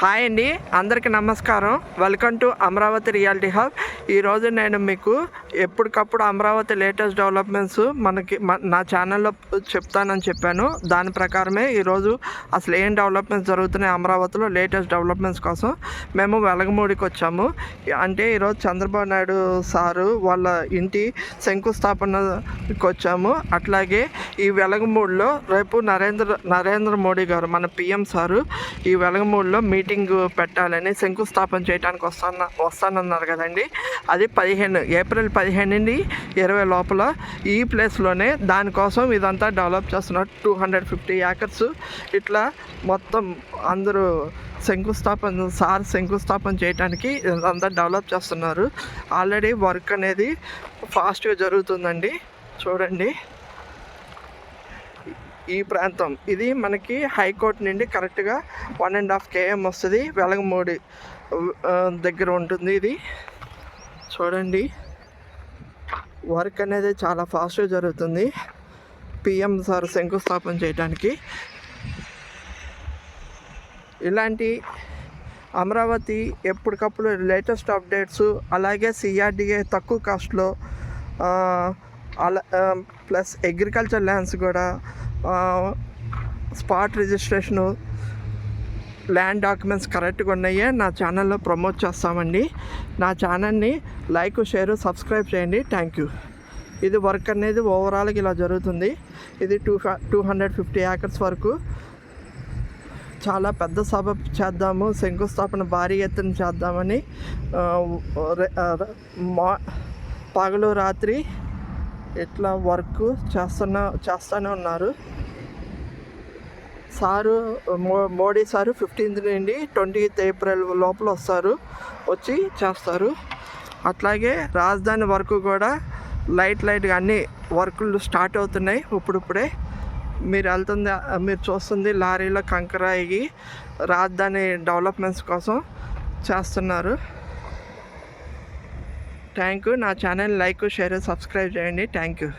Hi అండి అందరికీ నమస్కారం. Welcome to Amaravati reality hub ఈరోజు నేను మీకు ఎప్పటికప్పుడు అమరావతి లేటెస్ట్ డెవలప్మెంట్స్ మనకి నా ఛానల్లో చెప్తానని చెప్పాను. దాని ప్రకారమే ఈరోజు అసలు ఏం డెవలప్మెంట్స్ జరుగుతున్నాయి అమరావతిలో లేటెస్ట్ డెవలప్మెంట్స్ కోసం మేము వెలగమూడికి వచ్చాము. అంటే ఈరోజు చంద్రబాబు నాయుడు సారు వాళ్ళ ఇంటి శంకుస్థాపనకి వచ్చాము. అట్లాగే ఈ వెలగమూడిలో రేపు నరేంద్ర నరేంద్ర మోడీ గారు మన పిఎం సారు ఈ వెలగమూడిలో మీటింగ్ పెట్టాలని శంకుస్థాపన చేయడానికి వస్తాన వస్తానన్నారు కదండి. అది పదిహేను ఏప్రిల్ పదిహేనుండి ఇరవై లోపల ఈ ప్లేస్లోనే దానికోసం ఇదంతా డెవలప్ చేస్తున్నారు. Two hundred fifty acres. ఇట్లా మొత్తం అందరూ శంకుస్థాపన సార్ శంకుస్థాపన చేయడానికి ఇదంతా డెవలప్ చేస్తున్నారు. ఆల్రెడీ వర్క్ అనేది ఫాస్ట్గా జరుగుతుందండి. చూడండి. ఈ ప్రాంతం. ఇది మనకి హైకోర్టు నుండి కరెక్ట్గా వన్ అండ్ హాఫ్ కేఎం వస్తుంది. వెలగమూడి దగ్గర ఉంటుంది ఇది. చూడండి. వర్క్ అనేది చాలా ఫాస్ట్గా జరుగుతుంది. పిఎం సార్ శంకుస్థాపన చేయడానికి ఇలాంటి అమరావతి ఎప్పటికప్పుడు లేటెస్ట్ అప్డేట్స్ అలాగే సిఆర్డిఏ తక్కువ కాస్ట్లో అలా ప్లస్ అగ్రికల్చర్ ల్యాండ్స్ కూడా స్పాట్ రిజిస్ట్రేషను ల్యాండ్ డాక్యుమెంట్స్ కరెక్ట్గా ఉన్నాయే నా ఛానల్లో ప్రమోట్ చేస్తామండి. నా ఛానల్ని లైక్ షేర్ సబ్స్క్రైబ్ చేయండి. థ్యాంక్ యూ ఇది వర్క్ అనేది ఓవరాల్గా ఇలా జరుగుతుంది. ఇది two two hundred fifty acres వరకు చాలా పెద్ద సభ చేద్దాము. శంకుస్థాపన భారీ ఎత్తున చేద్దామని మా పగలు రాత్రి ఇట్లా వర్క్ చేస్తున్న చేస్తూనే ఉన్నారు. సారు మో మోడీ సారు ఫిఫ్టీన్త్ నుండి ట్వంటీత్ ఏప్రిల్ లోపల వస్తారు వచ్చి చేస్తారు. అట్లాగే రాజధాని వరకు కూడా లైట్ లైట్గా అన్ని వర్కులు స్టార్ట్ అవుతున్నాయి ఇప్పుడిప్పుడే. మీరు వెళ్తుంది మీరు చూస్తుంది లారీలో కంకర రాజధాని డెవలప్మెంట్స్ కోసం చేస్తున్నారు. థ్యాంక్ యూ నా ఛానల్ లైక్ షేర్ సబ్స్క్రైబ్ చేయండి. Thank you